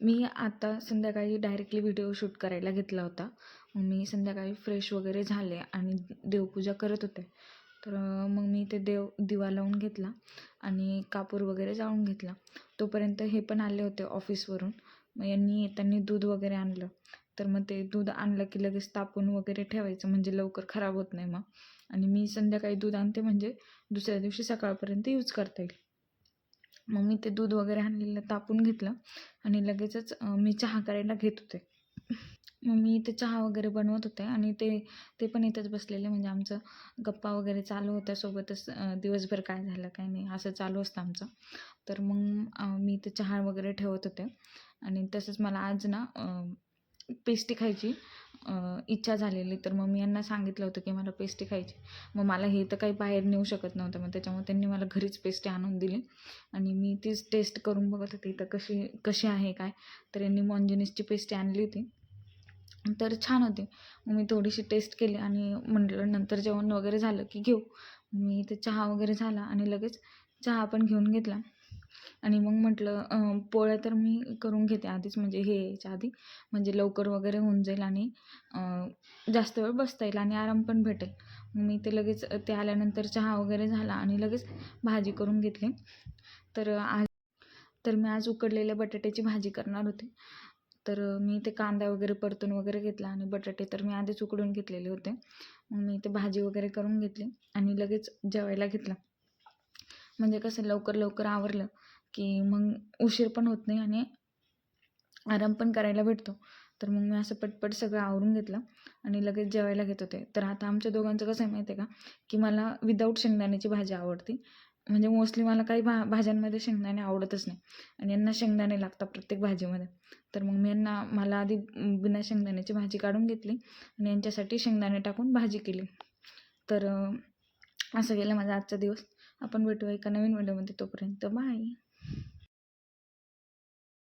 मी आता संध्याकाळी directly video shoot करायला घेतला होता. मग मी संध्याकाळी फ्रेश वगैरे झाले आणि देवपूजा करत होते. तर मग मी ते देव दिवा लावून घेतला आणि कापूर वगैरे जाळून घेतला. तोपर्यंत हे पण आले होते ऑफिसवरून मग यांनी येताना दूध वगैरे आणलं. तर मग ते दूध आणलं की लगेच तापून वगैरे ठेवायचं म्हणजे लवकर खराब होत नाही मग. आणि मी संध्याकाळी दूध आणते म्हणजे दुसऱ्या दिवशी सकाळपर्यंत यूज करता येईल. मग मी ते दूध वगैरे आणलेलं तापून घेतलं आणि लगेचच मी चहा करायला घेत होते. मग मी इथे चहा वगैरे बनवत होते आणि ते ते पण इथंच बसलेले. म्हणजे आमचं गप्पा वगैरे चालू होत्या सोबतच दिवसभर काय झालं काय नाही असं चालू असतं आमचं. तर मग मी ते चहा वगैरे ठेवत होते. आणि तसंच मला आज ना पेस्टी खायची. इच्छा झालेली. तर मग मी यांना सांगितलं होतं की मला पेस्टी खायची. मग मला हे तर काही बाहेर नेऊ शकत नव्हतं. मग त्याच्यामुळे त्यांनी मला घरीच पेस्टी आणून दिली. आणि मी तीच टेस्ट करून बघत होते तर कशी कशी आहे काय. तर यांनी मॉन्जिनिसची पेस्टी आणली होती. तर छान होती. मग मी थोडीशी टेस्ट केली आणि म्हटलं नंतर जेवण वगैरे झालं की घेऊ. मी ते चहा वगैरे झाला आणि लगेच चहा पण घेऊन घेतला. आणि मग म्हटलं पोळ्या तर मी करून घेते आधीच म्हणजे हे यायच्या आधी. म्हणजे लवकर वगैरे होऊन जाईल आणि जास्त वेळ बसता येईल आणि आराम पण भेटेल. मग मी ते लगेच ते आल्यानंतर चहा वगैरे झाला आणि लगेच भाजी करून घेतली. तर आज तर मी आज उकडलेल्या बटाट्याची भाजी करणार होते. तर मी ते कांदा वगैरे परतून वगैरे घेतला आणि बटाटे तर मी आधीच उकडून घेतलेले होते. मग मी ते भाजी वगैरे करून घेतली आणि लगेच जेवायला घेतलं. म्हणजे कसं लवकर लवकर आवरलं की मग उशीर पण होत नाही आणि आराम पण करायला भेटतो. तर मग मी असं पटपट सगळं आवरून घेतलं आणि लगेच जेवायला घेत होते. तर आता आमच्या दोघांचं कसं आहे माहिती आहे का? की मला विदाऊट शेंगदाण्याची भाजी आवडते. म्हणजे मोस्टली मला काही भा भाज्यांमध्ये शेंगदाणे आवडतच नाही. आणि यांना शेंगदाणे लागतात प्रत्येक भाजीमध्ये. तर मग मी यांना मला आधी बिना शेंगदाण्याची भाजी काढून घेतली आणि यांच्यासाठी शेंगदाणे टाकून भाजी केली. तर असं गेलं माझा आजचा दिवस. आपण भेटूया एका नवीन व्हिडिओमध्ये तोपर्यंत बाय